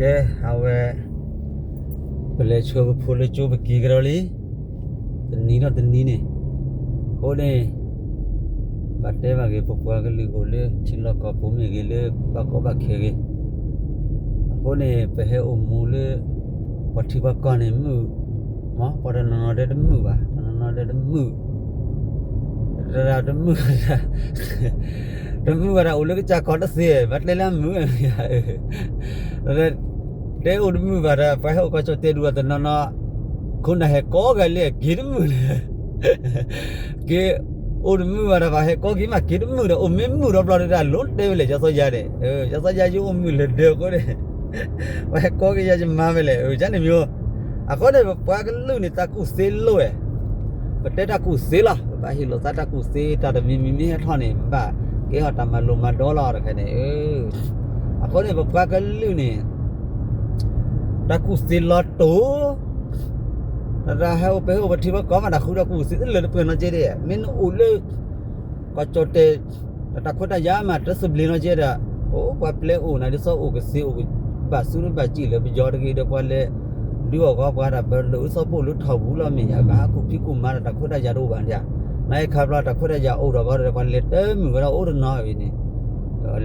ကဲအဝဲဘယ်လေချိုးဖိုလေချိုးပကီကြရလီတနီတော့တနီနေဟိုနေဘတ်တဲဘာကေပပွားကလေးကိုလေချီလကပုံမီကေလေဘကောဘခေကေဟိုနေပဟဲအမူလေပတိဘကနေမှု မပရနနာတဲ့မှုပါနနာတဲ့မှုရရတဲ့မှုတမှုကရအိုလေကချကောတစေဘတ်လေလမှုရတဲ့အိုဒမှုကရပဟဲကချတဲ့လူကနနာခုနဟဲကောကလေးဂိရမှုလေကေအိုဒမှုရပါဟဲကောကီမကိဒမှုရအိုမင်းမှုရပလာတာလွန်တဲလေရစောရတယ်အဲရစောရယူမှုလေတဲ့ကိုတဲ့ဝဲကောကီရချမမဲလေဟိုဂျန်နေမျိုးအခုတဲ့ပွားကလူနေတကုစေလို့ရပတက်တကုစေလာဘာဟီလိုတတကုစေတတမီမီမီဟထောင်းနေဘာကေဟတမလုံမဒေါ်လာရခဲနေအဲအခုတဲ့ပွားကလူနေတ ကုစေလာတို ra heo pe ho thi ba ko ma da khu da ku si le pe no je de min u le ko cho te ta khu da ya ma ta su ble no je da o pa ple o na de so o ke si o ba su no ba ji le bi jo de ge de kwa le lu ko kwa da pe lu so po lu thau bu la min ya ga ku pi ku ma da khu da ya do ban ya na kha bla da khu da ya o da ko da kwa le te mu ga o da na bi ni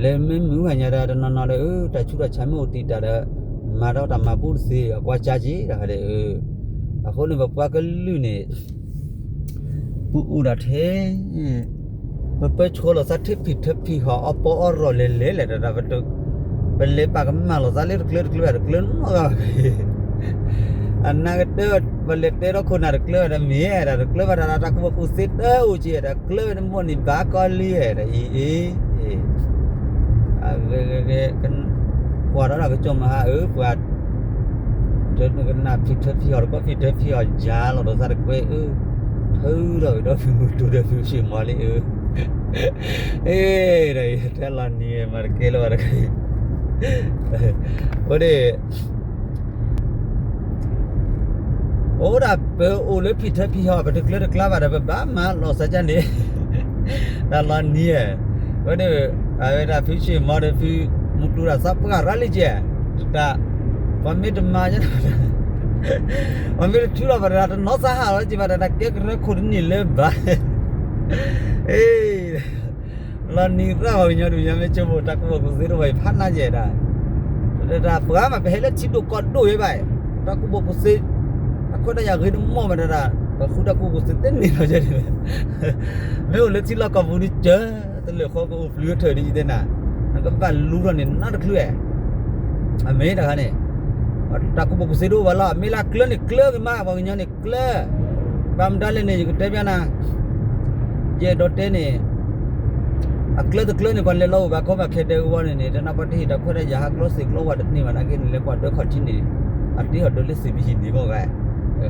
le min mu ha nya da na na le ta chu da chan mo ti da da ma da da ma pu si kwa cha ji da ha le အခုလည်းပွားကလူနေပူဦးရတဲ့ပပချောလစတိဖိထဖိဟာအပေါ်အရောလေလေလေဒါဘတ်ဘယ်လေပါကမလောဇာလေကလကလကလနောအနာကတဲ့ဘယ်လေတဲ့ရခုနာကလရမြေရကလဘရတာကဘကုစစ်တဲ့ဦးကြီးရကလနမနိဘာကလီရအေးအေးအဂေဂေကန် qua đó là cái chôm ha ở qua trên cái nạp thịt thịt phi có thịt thịt phi giá là nó ra được quê ư thứ rồi đó phi một trụ được phi chỉ mà lấy ư ê đây thế là nhiều mà cái lo rồi ở đây ô đã bê ô lấy thịt thịt phi họ và được lấy được lá và được bám mà lo sao chán đi là là nhiều ở đây à đây là phi chỉ mà được phi phiêu một đứa là sắp cả ra đi chứ ta ဘာမစ်တမာညဘာမစ်ထူလာဗရာတနောစာဟာကြည့်ပါတာကဲကရခုန်နီလေဘာအေးလာနီရာဝညတို့ရမဲချဖို့တကူကိုဇေရိုဘိုင်ဖတ်နာကြတာဒါဘာမဘဲလက်ချစ်တို့ကတော့ရေးပါတကူဘကိုစေအခုတရခေဒမောမတာဘာခုတကူကို စတဲ့နေတော့ကြတယ်မဲလက်ချစ်လာကဘူးနီချတလေခေါကိုဖလူထရီတဲ့နာကဘာလူရနေနာတကလွဲအမေတခါနဲ့ taku boku sedu wala mila kle ni kle ma ba nya ni kle bam dale ni te bana je do te ni akle to kle ni ban le lo ba ko ba khete wa ni ni na pati da khore ya ha close klo wa ni ma na ke ni le kwa do khot ni ati ho do le si bi ni bo ga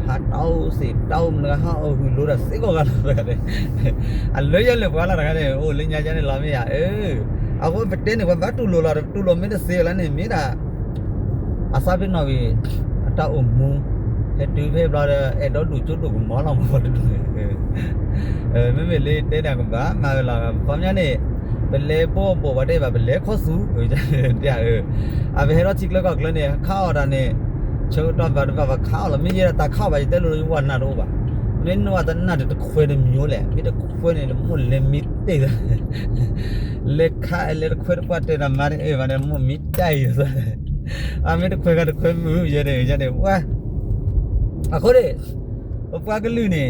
ha tau si tau na ha o hu lo da si ko ga la de a lo ya le ba la ga de o le nya ja ni la me ya eh a ko ba te ni ba tu lo la tu lo me de se la ni me da အစားပြနော်ပြီးအတောက်အမူဟဲ့တူဖေးဘလာအဲ့တော့လူကျွတ်တို့မောလောက်မဟုတ်တူအဲမမေလေးတဲတာကဘာမာလာဘာမြနေဘလေပေါ်ပေါ်ဗတဲ့ဗဘလေခေါ်စုဟိုတဲ့အဘဟဲတော့ချိကလကကလနေခါအော်တာနေချိုးတော့ဘာဘာခါအော်လမင်းရတာခါပါတဲ့လူဝနာတော့ပါ မင်းတော့တနတ်တခွေးမျိုးလေမိတခွေးနေလို့မလေမိတဲ့လက်ခါလက်ခွေးပတ်တဲ့မာရဲဗနဲ့မမိတိုက်ရဆိုအမေတခွဲကတခွဲမှုရတယ်ရတယ်ဝါအခုလေဘွားကလူနေ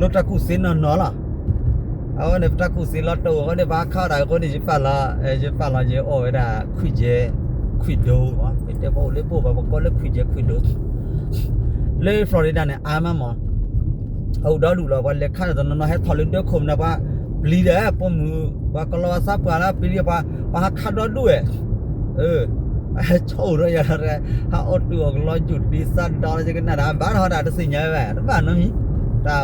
လောတကုစင်းနော်လားအော်နေတကုစင်းလောတော့ဟောနေဘာခါတာကိုနေပလာအဲပလာကျေအော်ဒါခွိကျဲခွိဒိုဝါမတဲ့ဘောလေဘောဘာကောလေခွိကျဲခွိဒိုလေဖလော်ရီဒါနဲ့အာမမော เอาดอดูเราว่าเล็กข้าตอนนั้นให้ทอลุเดือคมนะว่าบลีเดอปมือว่ากลัวซับกันแล้วปีนี้ว่าว่าข้าดอด้วยเออโชว์เลยอย่างไรถ้าอดดูรอจุดดีสันดอจะกันนะบ้านเขาด่าสิ่งใหญ่แบบบ้านนั้นมีแต่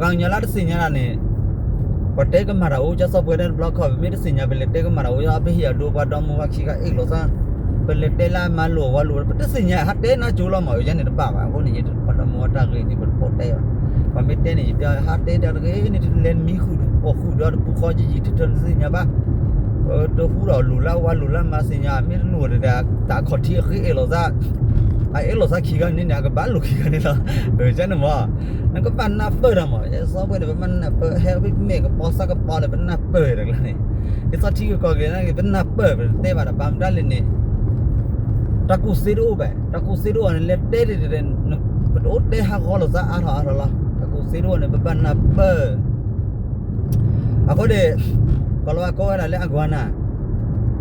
กลางยาลาสิ่งใหญ่นี่ पटे का मारा हो जैसा बोले ब्लॉक हो मेरे सिंह बेलेटे का मारा हो या अभी या दो बार डॉम हुआ की का एक लोसा बेलेटे ला मालो वालो पटे सिंह हटे ना चूला मो जाने बाबा वो नहीं पटा मोटा गई थी पर पोटे ကေနေလန်မီခုအိုခုတော့ပူခေါ်ကြီးတတစင်ညာပါဟတော့ဖူတော့လူလာဝါလူလာမစညာမင်းလူရတာတာခေါ်တီခေအလောသာအဲလောသာခီကနေနာကဘာလူခီကနေလားအဲကျန်မနကပန်နာပရမအဲစောဘယ်ဘမန်နာပဟဲဘိမေကပေါ်စကပေါ်ဘနာပရကလည်းဒီစတီကိုကလည်းဘနာပတဲပါပမ်ဒါလည်းနေတကူစီရိုပဲတကူစီရိုနဲ့လက်တဲတဲ့ပဒိုတဲဟာခေါ်လို့စားအားအားလား တကူစီရိုနဲ့ဘပနာပအခုတဲ့ကလောကောရလည်းအကွာနာ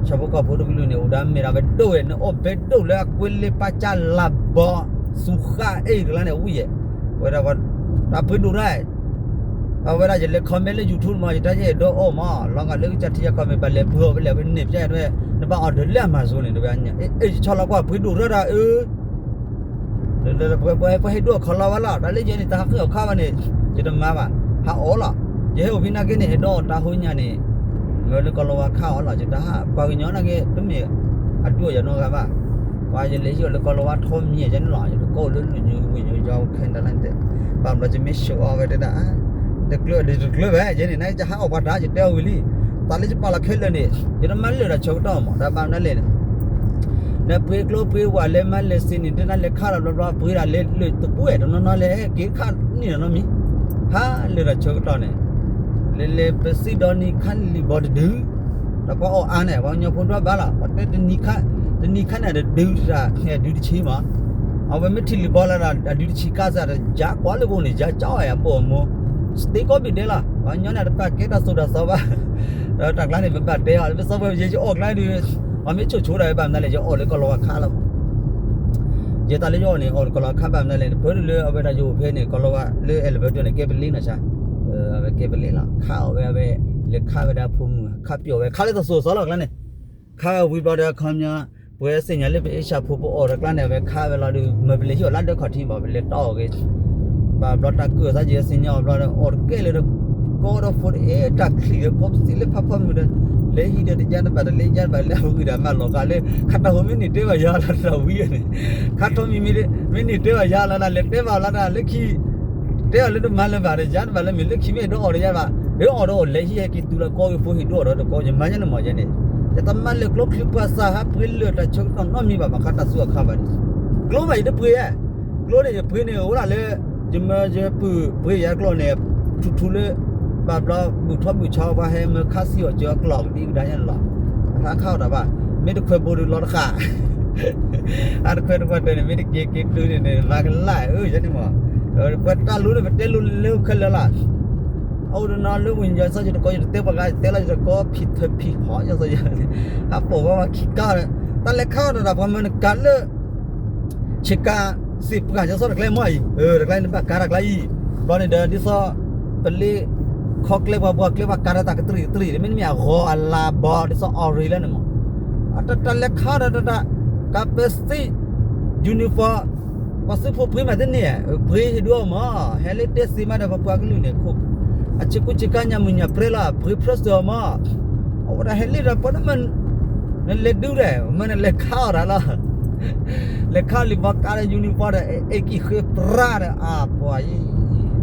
Sabuka bodo bilu ni udah mera bedo e no bedo le kwele pacha labo suha e gala ne uye wera wa ta bedo rai a wera je le comment le youtube ma ta je do o ma la nga le cha ti ya comment ba le bro ba le ne pya ne ne ba order le ma so ne do ba nya e e cha la kwa bedo ra ra e le le bwe bwe bwe do khala wala da le je ni ta kha kha ba ne je do ma ba ha o la je ho bina ke ne do ta ho nya ne လောလကလောခါအော်လာကြတာပါကညောနာကေတမေအတူရနောကပါပါရလေရလကလောထုံးမြေကျန်လာရကိုလွန်းညူဝညူကြောင်းခန်တလန်တဲ့ပါမလချမရှိအော်ဝဲတဲ့တကလဒီကလပဲကျနေနိုင်ကြဟာအော်ဘာဒါကြတဲဝီလီတာလေးပါလာခဲလနေရမန်လေရချုပ်တော့မှာဒါပါနလေ နပွေကလိုပွေဝါလေမလေစင်းနေတဲ့လေခါရလောလောပွေရလေလေတပွေတော့နော်လေကေခါနေနော်မီဟာလေရချုပ်တော့နေ le le pesi doni khan li bod du da ko o ane wa nyo phun dwa ba la wa te ni khan de ni khan na de du ra khe du chi ma a wa mi thi li bola ra du chi ka sa da ja kwa le bo ni ja chaw ya po mo stay ko bi de la wa nyo na da pa ke da so da so ba da ta kla ni ba de ha le so ba ye ji o kla ni wa mi chu chu da ba na le jo o le ko lo wa kha la ye ta le yo ni o ko lo kha ba na le bo le a ba da jo phe ni ko lo wa le ele ba de ni ke bi li na cha အဲကေပလီလာခါဝဲပဲလေခါဝဲတာဖုံခါပြောဝဲခါလေတော့ဆိုစောလောက်လည်းခါဝီပါတဲ့ခါညာဘွဲစင်ညာလေပဲရှာဖို့ပေါ်ရကလနဲ့ပဲခါဝဲလာဒီမပလီချောလာတဲ့ခါတီပါပဲလေတော့ကေဘာဘလတာကူစားကြီးစင်ညာဘလအော်ကေလေကောရဖို့အေတက်ခလီပေါ့စီလေဖဖမှုတဲ့ လေဟီတဲ့ကြတဲ့ပါလေကြပါလေဟိုကမလောကလေခတ်တော်မင်းနေတဲ့ကရလာတော့ဝီးနေခတ်တော်မီမီမင်းနေတဲ့ကရလာလာလေတဲပါလာတာလက်ခီတဲ့လည်းတော့မလည်းပါတယ်ဂျန်ပါလည်းမလက်ခိမေတော့အော်ရပါဘယ်အော်တော့လက်ရှိကတူလာကောဖိုဟီတော့တော့ကောဂျမန်ညနမဂျနေတတမလည်းကလုတ်ခလပါစာဟာပရလတာချုပ်တော့နော်မီပါမခတာဆူခါပါဒီကလုတ်မိုင်တပွေရကလုတ်နေပွေနေဟိုလာလေဂျမဂျပူပွေရကလုတ်နေထူထူလေဘာဘလာဘူထဘူချောပါဟဲမခါစီောကြောကလောက်ဒီဒိုင်းရလာအခါခောက် บาร์บลอบุทบุชอว่าให้มันคาสิโอเจอกล่องดีได้ยันหรอร้านข้าวต่ว่าไม่ได้เคยบริลรดค่ะอันเคยทุกคนเนี่ไม่ได้เกี่เกินดูเนี่ยมากันไลายเออฉันนี่มั้เออเปิดตาลุ้นเลยเปิดเตลุ้นเร็วขึ้นแล้วล่ะเอาดูนอนรู้วิญญาณซะจะก็จะเตะปากกาเตะแล้วจะก็ผิดเธอผิดหอจะซะอย่างนี้ฮะผมว่ามาคิดก้าวเลยตอนแรกข้าวระดับความันกันเลยเชกาสิบปากกาจะสอดเกเล่มไหมเออรักเล่นปาการักเล่ตอนนเดินที่ซะเป็นเล่ ခေါကလေဘဘကလေဘကာရတာကတရီတရီမင်းမြာဂောအလာဘောဒီစအော်ရီလနမအတတလက်ခါတော့ကပစတိယူနီဖောင်း pasi pho phe ma de ne phe do ma hele te si ma da pa pa glu ne kho achi ku chika nya munya prela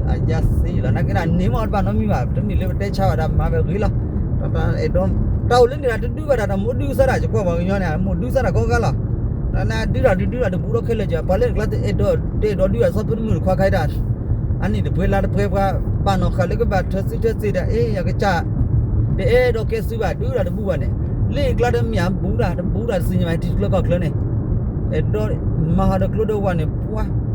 phe pres do ma ora hele da pa man ne le du de man le kha ra la le kha li ba ka de uniform da e ki khe pra da a pa yi a ya si la na kira ni ma ba no mi ba de ni le te cha da ma be ghi la ta ta e don tau le ni da du ba da mo du sa da ko ba nyo ne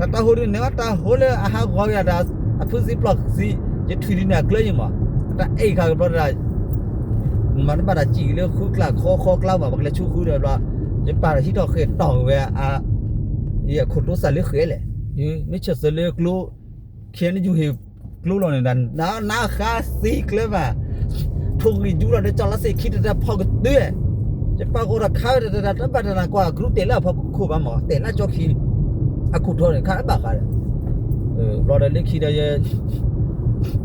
တာဟိုနေကတာဟိုလေအဟာခွာရတာအဖူစီဘလော့စီရထွေးနေတာကလေးမှာတာအိတ်ခါကတော့တာมันบาดจีเลือกคุกละคอคอกล่าแบบบางเละชูคุยเลยว่าจะป่าที่ต่อเขยต่อเวอะเฮียคนรู้สั่นเลือกเขยเลยยี่ไม่เชื่อสารเลือกรู้เขียนอยู่เหี้ยรู้เราเนี่ยดันน้าน้าข้าซีกเลยว่ะทุกอยูเราได้จอละสิคิดจะพอกันด้วยจะป่ากูรักเขาแต่แต่แต่แต่แต่กว่ากรุ๊ปเตล่าพอคู่บ้าหมอเตล่าจอคิน အခုတော့ခါပါခါတယ်လော်ဒလစ်ခီတဲ့ရဲ့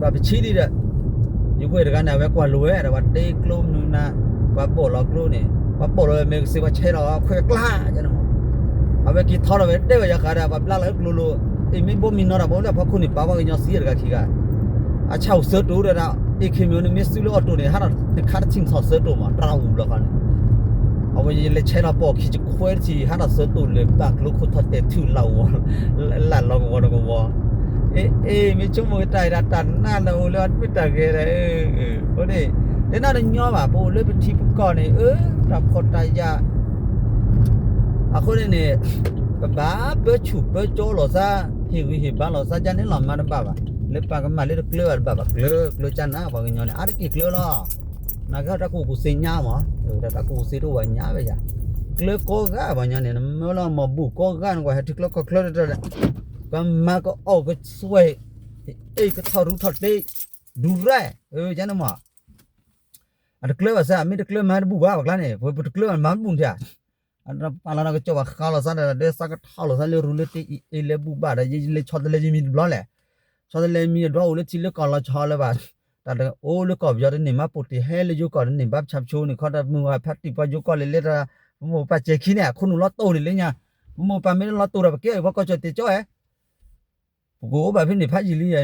ဘာပချီလိတဲ့ယူခွေတကနာပဲကွာလိုရဲတာဘာတေးကလုံးနူနာဘာပေါ်လောကလုံးနေဘာပေါ်လောမေစေဘာချဲတော့ခွဲကလာကျွန်တော်အဝဲကီထော်ရပဲတဲ့ရခါတာဘာပလာလောကလုံးလို့အိမင်းဘောမင်းနော်ဘောလည်းဖခုန်ပါပါကညစီရကခီကအချောက်စတိုးရတာအိခင်မျိုးနဲ့မစ်စုလို့အတိုနေဟာတခါချင်းဆော့စတိုးမှာတရာဘူးလောက်ခါနေ 아버지 레 체나보 키즈 코엘지 하나 써둘레 딱 루코 터때 튜라고 랄라고 거는 거 에에 미쳐 뭐 따이라 딴나 나올라 비타 게라 에 오네 내나는 녀마 보 레비 티프 거네 에 라코타야 아코네 바 버추 버조 로사 히위 히바 로사 자네 라마는 바바 เล็บปากมาเล็บเกลือแบบเกลือเกลือจันนะบอกงี้เนี่ยอะไรกี่เกลือล่ะ နာကတကူကူစင်ညာမတတကူစီတော့ဝညာပဲကြာကလောကောကဘာညာနေမလောမဘူးကောကန်ကွာဟက်ကလောကလောတဲ့ကမကအောက်ကဆွဲအေးကထော်ရူထော်တေဒူရဲเออကျန်မအတကလောဆာမိတကလောမဘူးဘာကလာနေဘယ်တကလောမဘူးတဲ့ อันนั้นปาลานะก็จบข้าวละซะเดซักท้าวละซะเลรูเลติเอเลบุบาดยเลชอดเลจิมีบลอแหละชอดเลมีดอเลจิเลกอละชอle ba တာတအိုးလ ကောပြောတဲ့နေမပုတ်တီဟဲလေယုကောနေဘပ်ချပ်ချိုးနေခေါ်တဲ့မူဟာဖတ်တီပယုကောလေလေတာမောပတ်ချေခင်းနေခုနလောတိုးလေညာမောပမေလောတိုးရပကေဘကောချတေချောအဲကိုဘာဖြစ်နေဖတ်ကြီးလေးရ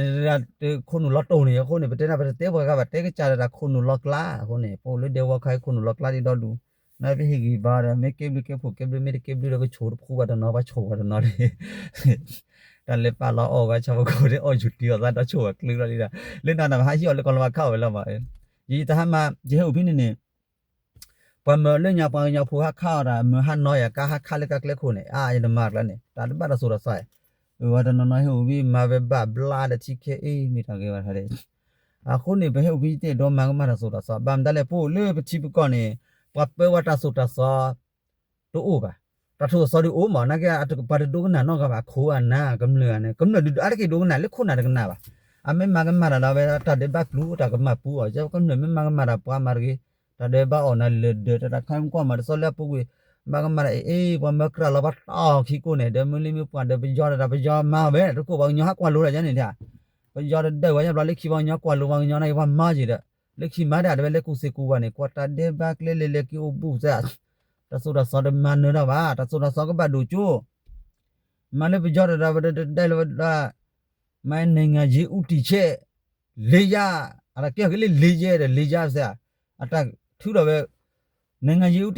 ခုနလောတိုးနေခုနေပတဲနာပတဲဘောကပါတဲကကြတာခုနလောကလာခုနေပိုလေဒေဝခိုင်ခုနလောကလာဒီတော့လူနာဘီဟီဂီဘာရမေကေဘလကေဖို့ကေဘလမေကေဘလကချိုးဖူပါ တော့နော်ဘာချိုးပါတော့နော်လေဒါလေပါလောအော်ကချောကိုတဲ့အော်ယူတီရောသာတော့ချိုးကကလီရလေးတာလင်းနာနာဟာရှိော်လေကောလမခောက်ပဲလောက်ပါရီတဟမဂျေဟုတ်ဘင်းနေပမလညာပညာဖူဟာခါရာမဟနောယကာဟာခါလကကလခုနေအာယနမကလည်းနေတာတပတ်ဆိုတော့ဆိုင်ဝဒနနဟိုဘီမဘဘဘလာတချိကေအေးမိတာကေပါထားတယ်အခုနေဘဟိုဘီတဲ့တော့မန်ကမရဆိုတော့ဆဘမ်ဒလည်းပို့လေပချိပကောနေပပဝတာဆိုတာဆတို့ဘာ တထုစောဒီအိုမနာကအတပါတူကနာနောကပါခိုးအနာကမလနဲ့ကမလဒအရကေဒုကနာလေခုနာကနာပါအမေမကမရလာပဲတတဲ့ဘက်လူတာကမပူအကြောကနမေမကမရပွားမာရီတတဲ့ဘာအော်နလေဒတခိုင်ကွာမဆောလက်ပူဝေမကမရအေးဘမကရလာဘတောခီကိုနေဒမလီမပွားတဲ့ပကြောတာပကြောမာပဲတခုပေါညာကွာလို့ရကြနေတာပကြောတဲ့ဝါရဘလက်ခီပေါညာကွာလို့ပေါညာနိုင်ဘာမာကြီးတဲ့လက်ခီမာတာတဲ့လက်ကူစေကူပါနေကွာတာတဲ့ဘက်လေလေလေကီအိုဘူးစား တဆူရဆောဒမန်နော်ဘာတဆူရဆောကဘဒူချိုမလည်းပကြောတာဗတဲ့တဲ့လာမိုင်းနိုင်ငံကြီးဥတီချက်လေရအဲ့ဒါကဲကလေးလေရဲတယ်လေရစရာအတက်ထူတော့ပဲနိုင်ငံကြီးဥ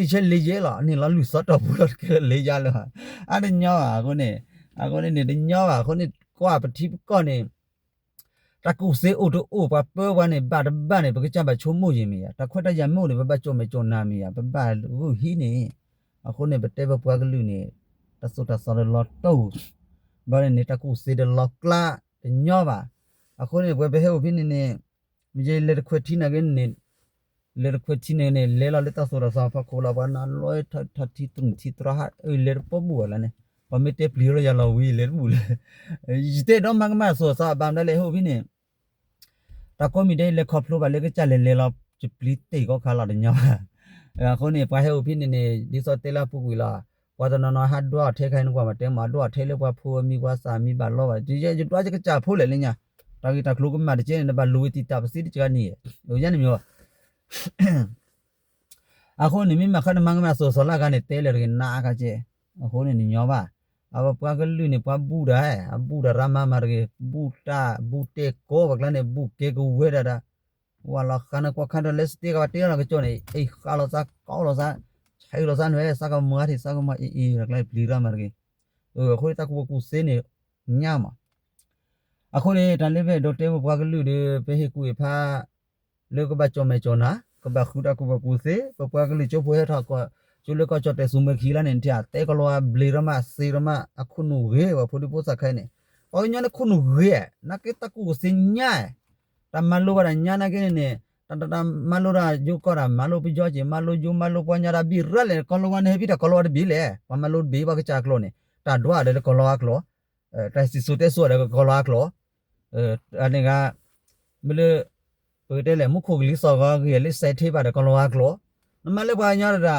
တီချက်လေရဲလာအနေလာလူစောတော့ဘူးတော့ကဲလေရလာအဲ့ဒါညောအခုနေအခုနေနေညောအခုနေကွာပတိကောနေတကူစေအိုတိုအိုပါပွဲဝနေဘာတဘာနေပကကြပါချုံမို့ရင်မီယာတခွတ်တရမို့နေဘဘကြုံမကြုံနာမီယာဘဘဟူဟီနေအခုနေပတဲဘပွားကလူနေတဆုတဆော်လော်တိုဘာနေတကူစေဒလော်ကလာညောပါအခုနေဘယ်ဘဲဟိုဖိနေနေမကြီးလက်ခွတ်တီနာကနေလက်ခွတ်တီနေနေလဲလာလက်တဆော်ရစာဖခိုလာဘာနာလောထထတီတုံတီတရဟာလက်ပဘူလာနေပမတေပလီရရလာဝီလက်ဘူးလေဒီတဲ့တော့မငမဆောစာဗမ်တယ်လေဟိုဖိနေ တကောမီတဲ့လက်ခေါဖလိုပါလက်ကကြလဲလဲလာပလီတေကိုခါလာညောအခုနေပါဟဲ့ဟိုဖိနေနေဒီစောတေလာပူကွီလာဝါဒနာနာဟာဒွားထဲခိုင်းကွာမတဲမှာဒွားထဲလေကွာဖိုးမီကွာစာမီပါလောပါဒီကျတွားချကကြဖိုးလေလင်းညာတာဂီတာကလုကမတကျနေဘာလူဝတီတာပစီတချကနေဟိုညနေမျိုးအခုနေမိမခဏမငမဆိုဆလာကနေတဲလေရနာခကျအခုနေညောပါ အဘပွားကလူနေပွားဘူးဒါအဘူးဒါရမမရဘူးတာဘူးတေကိုဘကလနေဘူးကေကိုဝဲတာဝါလာခနကွာခန္ဓာလက်စတေကတေရကကြောနေအေးခါလောစားကောလောစားခြေလောစားနွဲစကားမွားတိစကားမအေးအေးရကလိုက်ပလီရမရကေဟိုခွေးတကူကူစ င်းနေညမှာအခုလေတန်လေးပဲဒေါက်တာဘွားကလူတွေပဲဟေကူဖာလေကဘကြောမဲကြောနာကဘခူတာကူဘကူစေဘပွားကလူချိုပွဲထားကွာကျလကချတဲ့စုမခီလာနေတဲ့တဲကလောဘလီရမစီရမအခုနုရေဝဖူဒီပိုစခိုင်းနေ။အော်ညနခုနုရေနကေတကူစညာတမလိုရညာနကေနေတတတမလိုရာယုကရမလိုပြကြောချင်မလိုယုမလိုပညာရာဘီရလေကလောဝနေပြီတကလောဘီလေမလိုဘီဘကချကလောနေတာဒွာလေကလောကလောအဲတိုက်စီဆိုတဲ့ဆိုရကလောကလောအဲအနေကမလေပတဲ့လေမခုကလေးစောကကြီးလေစက်သေးပါတယ်ကလောကလောနမလေပါညာရာ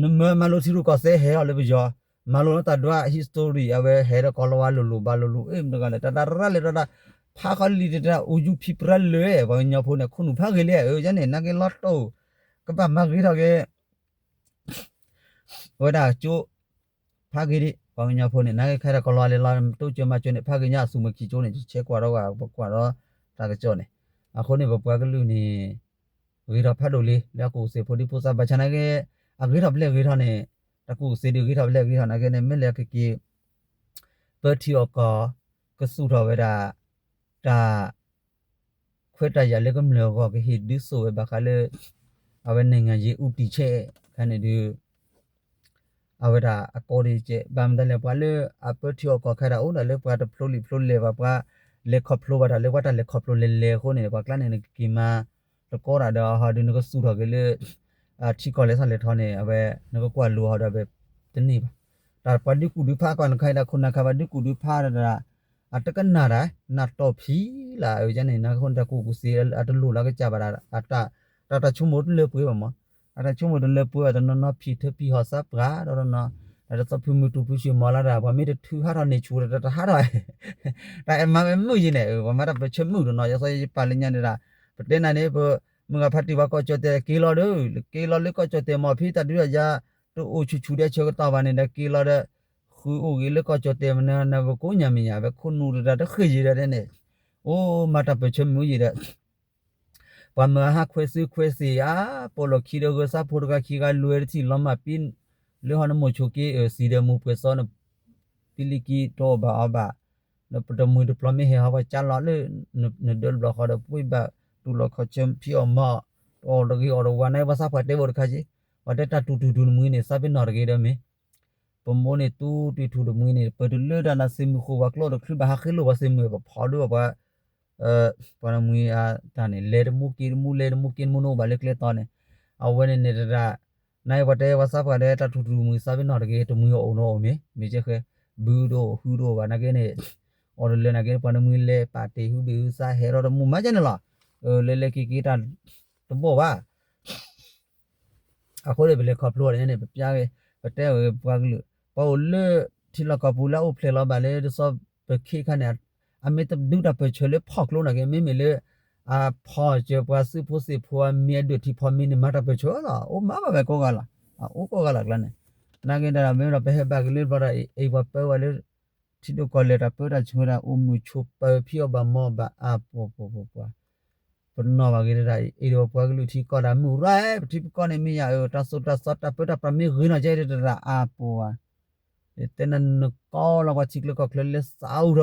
နမမလို့စီရကဆဲဟဲလေဘကြောမလို့တဒွာ history အဝဲဟဲရကောလဝါလူလူဘာလူလူအင်းတကလည်းတတရလေတတဖာခလီတတအူဂျူဖိပရလေဘာညဖိုးနေခုနဖာကလေးအေဂျနေနကေလော့တော့ကပမဂီတော့ကေဝဒါကျိုဖာကီဘာညဖိုးနေနကေခဲရကောလဝါလေလာတို့ကျမကျွနေဖာကညဆုမကီကျိုးနေချဲကွာတော့ကွာတော့တာကကြောနေအခုနေဘပွားကလူနေဝီတော့ဖတ်လို့လေလက်ကိုစေဖို့ဒီပိုစာဘချနာကေ အဂေတော့လေဂေတော့နေတကူစေဒီဂေတော့လေဂေတော့နာကေနေမလက်ကေကေပတ်တီယောကကဆူတော့ဝဒါဒါခွတ်တရလေကမလောကဟိဒီဆိုဘခလေအဝနိုင်ငံကြီးဥတီချက်ခနဲ့ဒီအဝဒါအကောဒီချက်ဗမ်ဒလေပွာလေအပတ်တီယောကခရာဦးလေပွာတဖလိုလီဖလိုလေပါပွာလေခဖလိုပါလေဝတာလေခဖလိုလေလေခုနေပွာကလနေကီမာတကောရတော့ဟာဒီနကဆူတော့ကလေ အချီကောလေဆလေထောနေအဝဲနကကွာလူဟောတော့ပဲတနေပါဒါပဒီကူဒီဖာကန်ခိုင်တာခုနခဘဒီကူဒီဖာရတာအတကနာရနတ်တော့ဖီလာအကြနေနခွန်တကူကူစီအတလူလာကကြပါတာအတတတချုံမို့လေပွေးပါမအတချုံမို့လေပွေးတော့နော်ဖီထဖီဟောစပ်ကားတော့နော်အဲ့တော့ဖီမူတူဖီရှိမလာတာဘာမေတထူဟာရနေချူရတာဟာရဒါအမမမှုရင်လေဘာမတာပချမှုတော့နော်ရဆိုပါလညာနေတာပတင်နာနေဘ မငါဖတ်တီဘကောချတဲ့ကီလိုဒူကီလိုလေကောချတဲ့မဖီတတူရတို့အိုချူချူတဲ့ချေကတော့ပါနေတဲ့ကီလိုတဲ့ခူအိုကြီးလေကောချတဲ့မနာနဘကိုညာမညာပဲခုနူရတာခေရတဲ့နဲ့အိုးမတာပချမှုရတဲ့ပမဟာခွေစီခွေစီအာပိုလိုခီရိုကစားပိုရကခီကလွယ်တီလမပင်းလေဟနမချိုကေစီဒမှုပွေစောနပီလီကီတော့ဘာအဘာနပတမှုဒပလမေဟေဟာချာလာလေနဒလဘခါဒပွိဘာတူလခချမ်ဖီအမအော်လကီအော်ဝါနေဘာစာဖတ်တေ ဘောခါကြီးဝတ်တတူတူတူမွေးနေစပင်းနော်ရကေဒမေပမိုးနေတူတူတူမွေးနေပဒလဒနာစင်မခိုဝကလောဒခရဘဟာခီလိုဝစင်မွေဘဖော်လို့ဘာအဲပနမွေအာတန်နေလေဒမှုကီမှုလေဒမှုကင်မနိုဘာလေကလေတောနေအဝဲနေနေတာနိုင်ဝတဲဝဆပ်ကတဲ့တတူတူမွေစပင်းနော်ရကေတမွေအောင်တော့မေမေချေခဲဘူးတို့ဟူတို့ဘာနာကေနေအော်လေနာကေပနမွေလေပါတီဟူဘီစာဟေရောဒမှုမကျနေလား လေလေကီကီတာတဘောပါအခုလေဘလေခေါပလို့ရတယ်နေပြားရဲ့ပတဲဝပွားကလူပေါ်လေတီလကပူလာဥဖလေလာပါလေဆောပခိခနဲ့အမေတဒူတာပချလေဖောက်လို့နာကေမေမေလေအာဖောကြပွားစုဖို့စီဖွာမြေဒူတီဖောမင်းမတာပချောလာအိုမမပဲကောကလာအိုကောကလာကလနဲ့နာကေတာမေရဘဟဘကလေးဘာအေဘပဝလေတီဒိုကောလေတာပတာချောရာအုံမချုပဖီယဘမောဘအပိုပိုပိုပွား ပနောဘာဂိရတာအေရောပွားကလူတီကောတာမူရဲတီကောနေမီယာတဆတဆတပတာပမီဂိနကြဲရတာအာပိုဝါတနနကောလောကချိကလကကလလဆောရ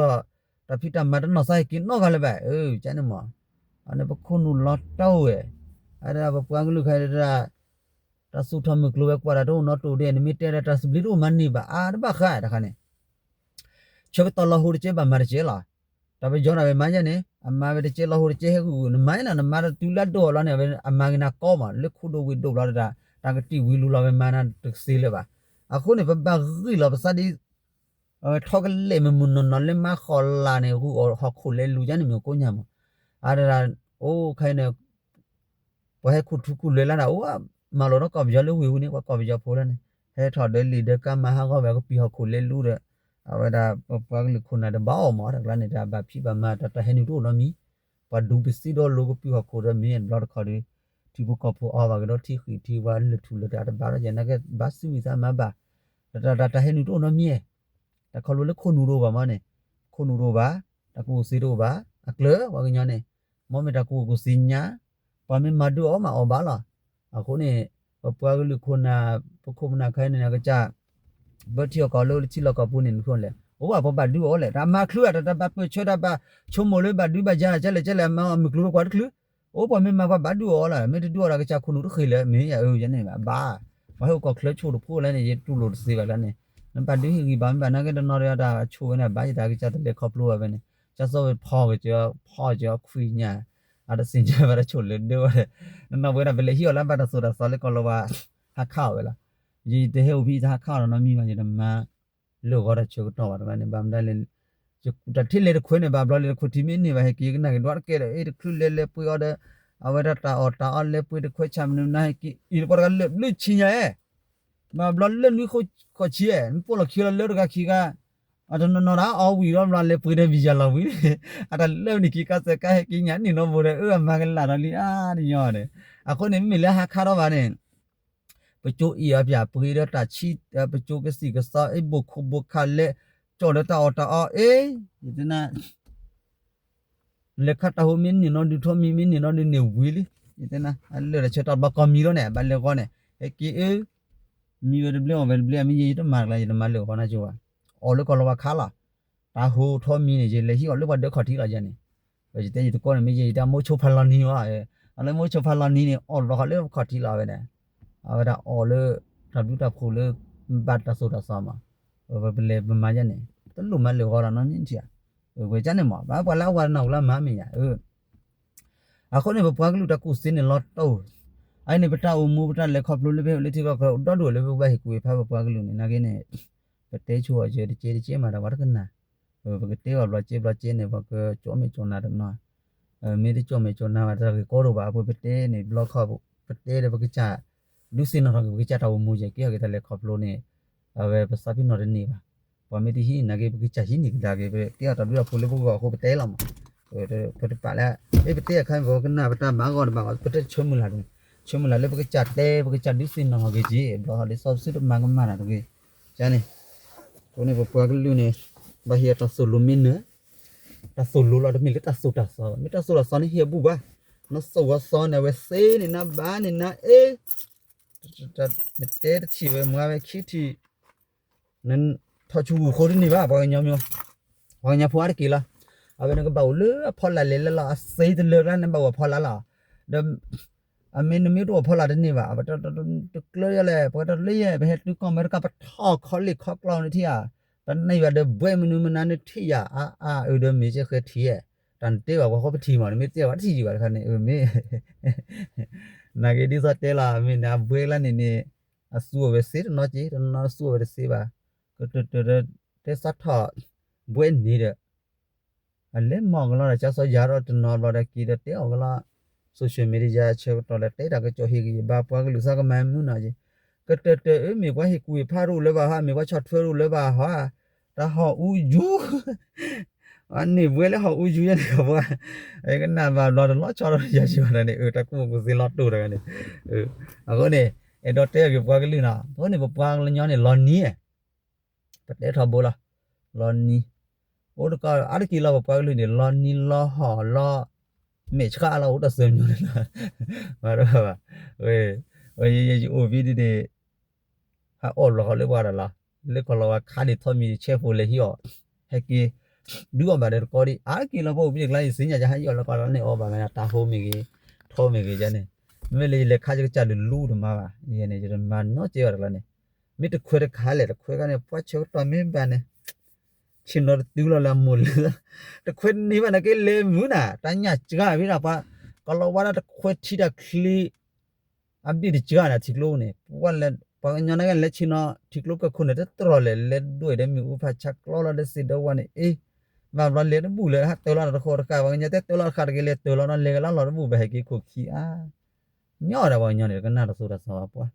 တဖိတမတနဆိုင်ကိနောကလည်းပဲအေးကျန်နမအနေပခုနူလော့ တောဝဲအဲ့ဒါပွားကလူခိုင်ရတာတဆုထမကလူပဲကွာတော့နော်တူတဲ့နိမီတဲတာစဘလီရိုမန်နီပါအာဘခါတခါနေချက်တော်လဟူချေပါမရချေလားတပကြောနာပဲမန်းနေအမပဲချေလဟူချေဟကူနမိုင်းနာနမရတူလတ်တော်လာနေပဲအမငနာကောမှာလက်ခုတို့ဝီတို့လာတာတာကတိဝီလူလာပဲမနာတစီလေပါအခုနေပပဂီလာပစဒီအထောက်ကလေမမွန်းနော်လေမခေါ်လာနေဟူဟခုလေလူကြနေမျိုးကိုညာမအားဒါအိုးခိုင်းနေဘယ်ခုထုခုလေလာတာအိုးမလောတော့ကော်ပြလေဝီဝီနေကော်ပြဖိုးလဲနေဟဲထော်တယ်လီဒကမဟာကောပဲကိုပြီးဟခုလေလူတဲ့ အဝဒါပပကလခုနာတဘောမောတကလနေတာဘာဖိပါမတတဟနေတို့နော်မီပဒူပစီတော့လောကပြီးဟခုရမင်းဘလော့ခါဒီတီဘကဖောအာဘာကတော့တီခီတီဝါလထူလတာဘာရနကဘာစီဝီစာမဘာတတတဟနေတို့နော်မီတခလိုလခုနူတို့ပါမနဲ့ခုနူတို့ပါတကူစီတို့ပါအကလဝကညနေမောမတကူကိုစီညာပါမမဒူအောမအောဘာလာအခုနေပပွားကလူခုနာပခုမနာခိုင်းနေကကြ ဘတ်တီယောကလို့ချီလောကပူနေခွန်လေဟိုဘဘဒူအောလေဒါမခလူရတာဘပချောတာဘချုံမလို့ဘဒူဘကြကြလေကြလေမမကလူကွာခလူအိုပမမဘဘဒူအောလာမေတူရကချခုနုခေလေမင်းရရနေပါဘာဘာဟုတ်ကခလချို့ဖို့လဲနေတူလို့စေပါလားနေနဘဒူဟီဘာမနာကတနော်ရတာချိုးနေဘာကြတာကကြတယ်ခေါပလို့ပဲနေကျစောဖောကကြဖောကြခွေညာအဲ့ဒါစင်ကြပါချို့လေတော့နော်ဘယ်နဲ့ဘယ်လေဟီော်လမ်းပါတော့ဆိုတာဆော်လေကောလောပါဟာခါဝဲလား ji te he ubi tha kha ro na mi ma ji ma lo go da chu to ba ne bam da le ju ku ta thile de khwe ne ba bla le khu ti mi ne ba he ki na ge dwar ke de e de khu le le pu yo de awara ta o ta al le pu de khwe cham ne na ki il par ga le lu chi nya e ma bla le lu khu ko chi e mi po lo ki le ga ki ga အတနနရာအဝီရမလေပွေတဲ့ဗီဇာလာဝီအတလဲနိကီကစကဟကင်းညာနိနောမိုရဲအမကလာရလီအာညောတယ်အခုနေမိလဟခါရပါနဲ့ ပချိုးအီအပြပရိရတာချီပချိုးကစီကစားအဘခုဘခလေကျော်တာတာအေးဒီနာလက်ခတာဟိုမင်းနီနော်ဒီထောမီမင်းနီနော်ဒီနေဝီလီဒီနာအလဲရချက်တာဘကမီရောနဲ့ဘလဲကောနဲ့အကီအေမီရဘလဲဘယ်ဘလဲမီရတမာလာရမလဲကောနာချောအော်လကောလဝခါလာတာဟိုထောမီနေလေဟီအော်လဘဒခတီလာကြနေဘယ်တဲ့ဒီကောနဲ့မီရတာမိုးချိုဖလာနီဝါအဲအလဲမိုးချိုဖလာနီနေအော်လခလေခတီလာပဲနဲ့ awada ole tabu ta khole bat ta so ta sa ma ba ble ba ma ya ne to lu ma le gora no ni tia we ja ne ma ba ba la wa na la ma mi ya e a ko ne ba pwa glu ta ku sin ne lo to ai ne bata u mu bata le khop lu le be le ti ba ko do do le ba hi ku fa ba pwa glu ne na ge ne ba te chu wa je de je de je ma da wa ka na ba ke te wa lo je ba je ne ba ko cho me cho na da na အဲမေဒီချောမေချောနာမှာတကကောတော့ပါဘပတဲနေဘလော့ခပ်ပတဲတဲ့ဘကချာ လူစင်နော်ကကြတာဝမူ je ke ke tale khoplo ne ave pasapi no ne ba pa me ti hi na ke ke cha hi ni da ke be ke ta lu ko le ko ko pe te la ma de ko te pa la e pe te khan ko na ba ta ma ko ba ko te chum la de chum la le ke cha te ke cha lu s င် no ke ji ba ha le so su ma ga ma na ke cha ne ko ne ba pa ke lu ne ba hi ta so lu min ne ta so lu la de mi le ta so ta so mi ta so la so ni hi bu ba nó sâu quá so này về xe này nó bán này nó ê ta te chi ve mga ve chi ti nen tho chu ko ni ba ba nya myo ba nya phwa ki la a ve na ba le pho la le la sai de le la ne ba pho la la de a me ne mi to pho la de ni ba ba to to kle ya le ba to le ye ba he tu ko mer ka pa tho kho li kho klo ni ti ya ba nei ba de bwe mnu mna ne ti ya a a u de mi che khe ti ye တန်တေဘာခေါပတီမာမေတေဘာတီကြီးပါခနဲ့မေ နာဂေဒီစတဲလာမေနာဘွေလာနေနေအဆူဝဲစေနော်ကြီးနော်ဆူဝဲစေပါကတတတေစထဘွေနေတဲ့အလဲမောင်ကလာချဆောရတော့တနော်လာတဲ့ကီတဲ့တေအောင်ကလာဆိုရှယ်မီဒီယာချက်တော်လက်တေတာကကြောဟီကြီးဘာပွားကလူစားကမမ်နုနာကြီးကတတအေမေကွာဟီကူဖာရုလဲပါဟာမေကွာချတ်ထွဲရုလဲပါဟာတာဟောဦးယူ အနေဘွေလေဟောဦးယူရတယ်ကွာအဲကနာဘာလော်လော်ချော်ရရှိပါတယ်နေအဲတကူကိုစီလော်တူတယ်ကနေအဲအခုနေအဲ့တော့တဲ့ကပွားကလေးနာတော့နေပွားကလေးညောင်းနေလော်နီးပတ်တဲ့ထဘောလားလော်နီးဟိုတကအားကီလာပွားကလေးနေလော်နီးလော်ဟောလော်မေချကာလာဟိုတစမျိုးလားဘာတော့ပါဝေဝေရေရေအိုဗီဒီဒီဟာအော်လော်လေပွားလားလေကလောခါ ဒီထမီချေဖိုလေဟီယောဟက်ကီဒူအောင်ပါတယ်ကောဒီအားကီလဘောပြီးကလိုက်စင်းကြကြဟယောလကောနေဩပါမတာဟိုမီကြီးထောမီကြီးကြနေမဲလေလေခါကြကြလူလူတမပါယနေကြမနောကျေရလနေမိတခွဲခါလေခွဲကနေပွားချောတမင်းပန်နေချင်းတော့တူလလာမူလတခွဲနေမနကေလေမူနာတညာကြကပြီးတော့ပါကလောဝါတခွဲချီတာခလီအပ်ဒီကြကနာချီကလို့နေပွားလက်ပညနာကလက်ချီနော်ချီကလို့ကခုနေတဲ့တော်လေလက်တွေ့တယ်မြူဖာချက်လောလာတဲ့စစ်တော့ဝနေအေး ဘာဘလေဘူးလေဟာတော်လာတော့ခေါ်ကဘာညတဲ့တော်လာခါကလေးတော်လာလေကလာလာဘူးပဲကီခုခီအာညော်တယ်ဘာညော်တယ်ကနာတော့ဆိုတာဆောပွား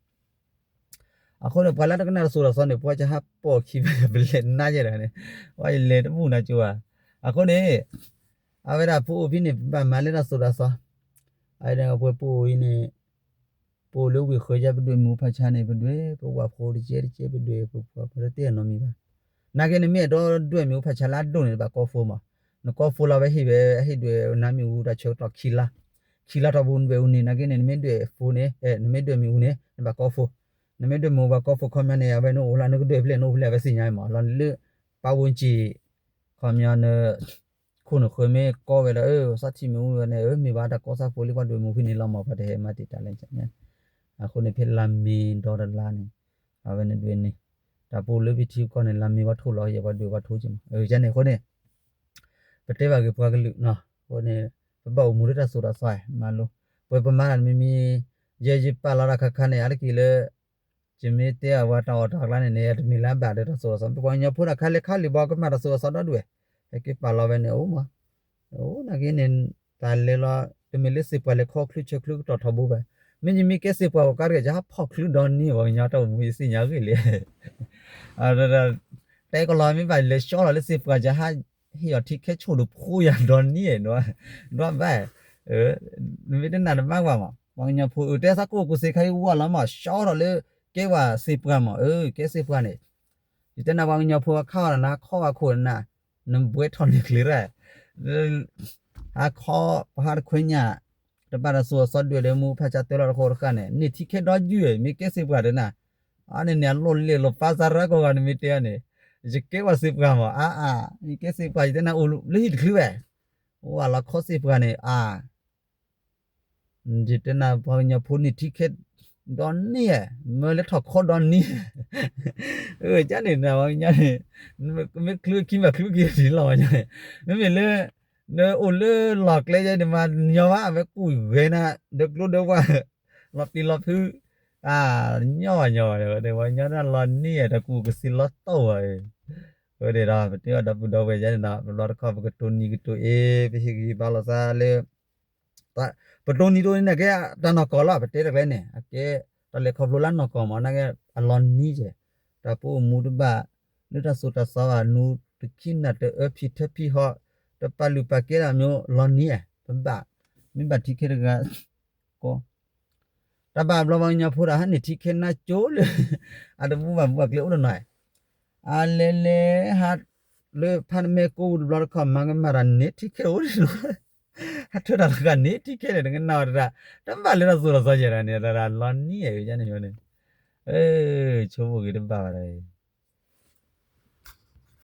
အခုလည်းဘာလာတကနာဆိုတာဆောနေပွားချဟာပေါ်ခီပဲဘလေနာကြတယ်နေဝိုင်လေတမှုနာကြွာအခုနေအဝရပူပြီးနေမလဲတော့ဆိုတာဆောအဲ့ဒါပွေပူရင်းနေပိုလို့ဝေခွေကြပတွေ့မူဖချာနေပတွေ့ပဝဖိုးဒီကျဲကျဲပတွေ့ပပပတဲ့နော်မီပါ နာကေနမေတော့တွေ့မျိုးဖချလာဒုန်နေပါကောဖိုမနကောဖိုလာပဲဟိပဲဟိတွေနာမီဦးတချောတော့ခီလာခီလာတော့ဘုန်ပဲဦးနေနာကေနမေတွေဖိုနေအဲနမေတွေမီဦးနေပါကောဖိုနမေတွေမောပါကောဖိုခမနေရပဲနိုလာနကတွေဖလက်နိုဖလက်ပဲစညိုင်းမှာလွန်လေပါဝင်ကြည့်ခမညာနခုနခွေမေကောပဲလေစတ်ချီမျိုးနဲ့မေပါတကောစာဖိုလီပါတွေမူဖိနေလောက်မှာပါတယ်မတိတလည်းချင်အခုနေဖြစ်လာမင်းဒေါ်လာနေအဝနေတွေနေ ဒါပိုလဘီတီကောနေလာမီဝထိုးလို့ရပါတွေ့ပါထိုးချင်အဲကျနေခေါနေပတေပါကပွားကလူနော်ခေါနေပပောက်မူရတာဆိုတာဆိုင်မလို့ဘယ်ပမာဏမီမီရေကြီးပါလာခခနဲ့အားကီလေဂျမေတဲဝါတော်တော်လာနေနေတမီလမ်းပါတဲ့ဆိုတော့ပကွန်ညဖိုးခါလေခါလီဘောကမရဆိုတော့တော့တွေ့အဲကိပါလာပဲနေဦးမအိုးနဂင်းနေတာလေလာတမီလေးစပလေခေါခလူချက်ခလူတော်ထဘူးပဲ မင်းကြီးမီကက်စစ်ပွားကိုကားရကြဖောက်ခလူဒေါန်နီဘောညတော့မူစီညာကြီးလေအာရတဲကလာမီပါလေရှောလာလေစစ်ပွားကြဟာဟီရတိကဲချိုလို့ဖိုးရဒေါန်နီရဲ့နော်တော့ဗဲအဲမင်းတနာမကွာမမောင်ညာဖိုးတဲစကိုကိုစေခိုင်းဝါလာမရှောတော့လေကဲဝါစစ်ပွားမအဲကဲစစ်ပွားနေဒီတနာမောင်ညာဖိုးခါရနာခေါ်ခုနာနံဘွဲထော်နေကလေးရဲအာခေါ်ပါခွညာ bara so so dwe le mu phacha telo ko ka ne ni thike do jue mi ke sip ga de na ane ne lo le lo pa sa ra ko ga mi te ane je ke wa sip ga ma a a mi ke sip pa de na o le hit khlu ba wa la kho sip ga ne a je te na pa nya phu ni thike don ni ye me le thok kho don ni e ja ne na wa nya ne me khlu ki ma khlu ki di lo nya ne me le no ole lo kle je ma nyo wa ve ku ve na de klo de wa lo pi lo thu à nhỏ nhỏ rồi để mà nhớ là lo nè đã cụ cái xin lót tàu rồi rồi để đó bây giờ đã bắt đầu về gia đình đó lo được không cái tuần như cái tuần ấy bây giờ cái bao là sao lê ta bắt đầu như tuần này cái ta nó có là bắt đầu cái này cái ta lấy khóc luôn nó có mà nó cái lo nè chứ ta phụ mua được ba nếu ta sốt ta sao à nu tự kinh là tự ấp thịt thấp họ တပလူပကေရာမျိုးလော်နီယပပမိဘတိခေရကကိုတပဘလဘောင်ညာဖူရာဟနိတိခေနာချိုးလေအတဘူဘဘကလေဦးနိုင်အလဲလဲဟာလေဖန်မေကိုဘလခမငမရနိတိခေဦးလေဟာထရကနိတိခေရငနာရတမလဲဆိုရဆောကြရနေရလာလော်နီယရညနေရနေအေးချိုးဖို့ကတပပါရဲ